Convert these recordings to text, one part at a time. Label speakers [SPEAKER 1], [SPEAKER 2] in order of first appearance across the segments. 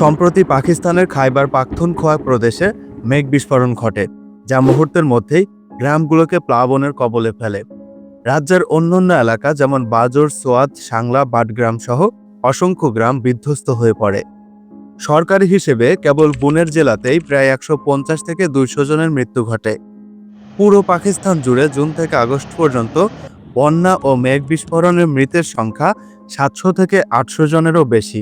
[SPEAKER 1] সম্প্রতি পাকিস্তানের খাইবার পাখতুনখোয়া প্রদেশে মেঘ বিস্ফোরণ ঘটে, যা মুহূর্তের মধ্যেই গ্রামগুলোকে প্লাবনের কবলে ফেলে। রাজ্যের অন্যান্য এলাকা যেমন বাজর, সোয়াদ, সাংলা, বাটগ্রাম সহ অসংখ্য গ্রাম বিধ্বস্ত হয়ে পড়ে। সরকারি হিসেবে কেবল বুনের জেলাতেই প্রায় একশো পঞ্চাশ থেকে দুইশো জনের মৃত্যু ঘটে। পুরো পাকিস্তান জুড়ে জুন থেকে আগস্ট পর্যন্ত বন্যা ও মেঘ বিস্ফোরণের মৃতের সংখ্যা সাতশো থেকে আটশো জনেরও বেশি।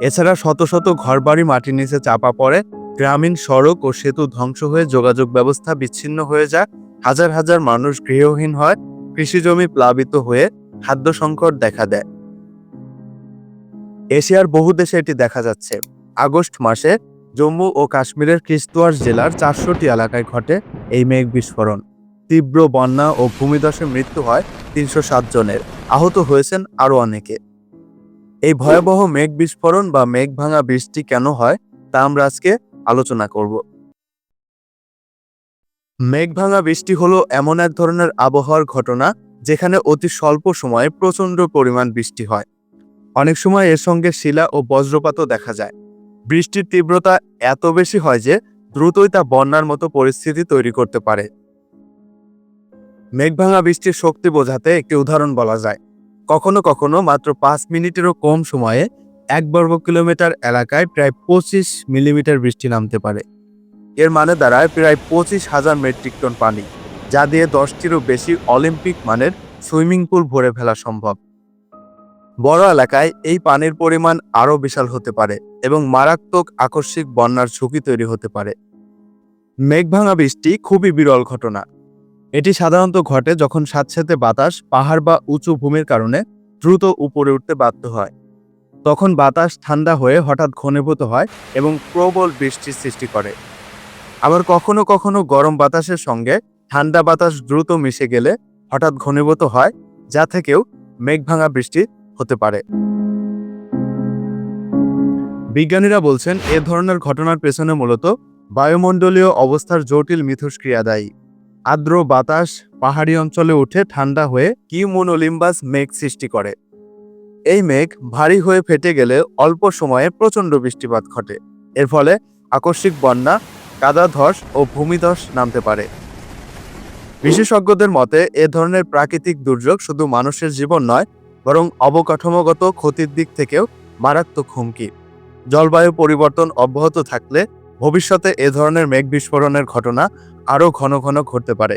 [SPEAKER 1] এছাড়া শত শত ঘরবাড়ি মাটির নিচে চাপা পড়ে, গ্রামীণ সড়ক ও সেতু ধ্বংস হয়ে যোগাযোগ ব্যবস্থা বিচ্ছিন্ন হয়ে যায়। হাজার হাজার মানুষ গৃহহীন হয় কৃষিজমি প্লাবিত হয়ে খাদ্য সংকট দেখা দেয়। এশিয়ার বহু দেশে এটি দেখা যাচ্ছে। আগস্ট মাসে জম্মু ও কাশ্মীরের কিস্তোয়ার জেলার চারশোটি এলাকায় ঘটে এই মেঘ বিস্ফোরণ। তীব্র বন্যা ও ভূমিধসে মৃত্যু হয় তিনশো সাত জনের। আহত হয়েছেন আরও অনেকে। এই ভয়াবহ মেঘ বিস্ফোরণ বা মেঘ ভাঙা বৃষ্টি কেন হয়, তা আমরা আজকে আলোচনা করব। মেঘ ভাঙা বৃষ্টি হলো এমন এক ধরনের আবহাওয়ার ঘটনা, যেখানে অতি স্বল্প সময়ে প্রচণ্ড পরিমাণ বৃষ্টি হয়। অনেক সময় এর সঙ্গে শিলা ও বজ্রপাতও দেখা যায়। বৃষ্টির তীব্রতা এত বেশি হয় যে, দ্রুতই তা বন্যার মতো পরিস্থিতি তৈরি করতে পারে। মেঘভাঙা বৃষ্টির শক্তি বোঝাতে একটি উদাহরণ বলা যায়। কখনো কখনো মাত্র পাঁচ মিনিটেরও কম সময়ে এক বর্গ কিলোমিটার এলাকায় প্রায় পঁচিশ মিলিমিটার বৃষ্টি নামতে পারে। এর মানে দাঁড়ায় প্রায় পঁচিশ হাজার মেট্রিক টন পানি, যা দিয়ে দশটিরও বেশি অলিম্পিক মানের সুইমিং পুল ভরে ফেলা সম্ভব। বড় এলাকায় এই পানির পরিমাণ আরও বিশাল হতে পারে এবং মারাত্মক আকস্মিক বন্যার ঝুঁকি তৈরি হতে পারে। মেঘভাঙা বৃষ্টি খুবই বিরল ঘটনা। এটি সাধারণত ঘটে যখন স্যাঁতস্যাঁতে বাতাস পাহাড় বা উঁচু ভূমির কারণে দ্রুত উপরে উঠতে বাধ্য হয়। তখন বাতাস ঠান্ডা হয়ে হঠাৎ ঘনীভূত হয় এবং প্রবল বৃষ্টির সৃষ্টি করে। আবার কখনো কখনো গরম বাতাসের সঙ্গে ঠান্ডা বাতাস দ্রুত মিশে গেলে হঠাৎ ঘনীভূত হয়, যা থেকেও মেঘভাঙা বৃষ্টি হতে পারে। বিজ্ঞানীরা বলছেন, এ ধরনের ঘটনার পেছনে মূলত বায়ুমণ্ডলীয় অবস্থার জটিল মিথস্ক্রিয়া দায়ী। আর্দ্র বাতাস পাহাড়ি অঞ্চলে উঠে ঠান্ডা হয়ে কিউমোনোলিম্বাস মেঘ সৃষ্টি করে। এই মেঘ ভারী হয়ে ফেটে গেলে অল্প সময়ে প্রচণ্ড বৃষ্টিপাত ঘটে। এর ফলে আকস্মিক বন্যা কাদা ধস ও ভূমিধস নামতে পারে। বিশেষজ্ঞদের মতে, এ ধরনের প্রাকৃতিক দুর্যোগ শুধু মানুষের জীবন নয়, বরং অবকাঠামোগত ক্ষতির দিক থেকেও মারাত্মক হুমকি। জলবায়ু পরিবর্তন অব্যাহত থাকলে ভবিষ্যতে এ ধরনের মেঘ বিস্ফোরণের ঘটনা আরও ঘন ঘন ঘটতে পারে।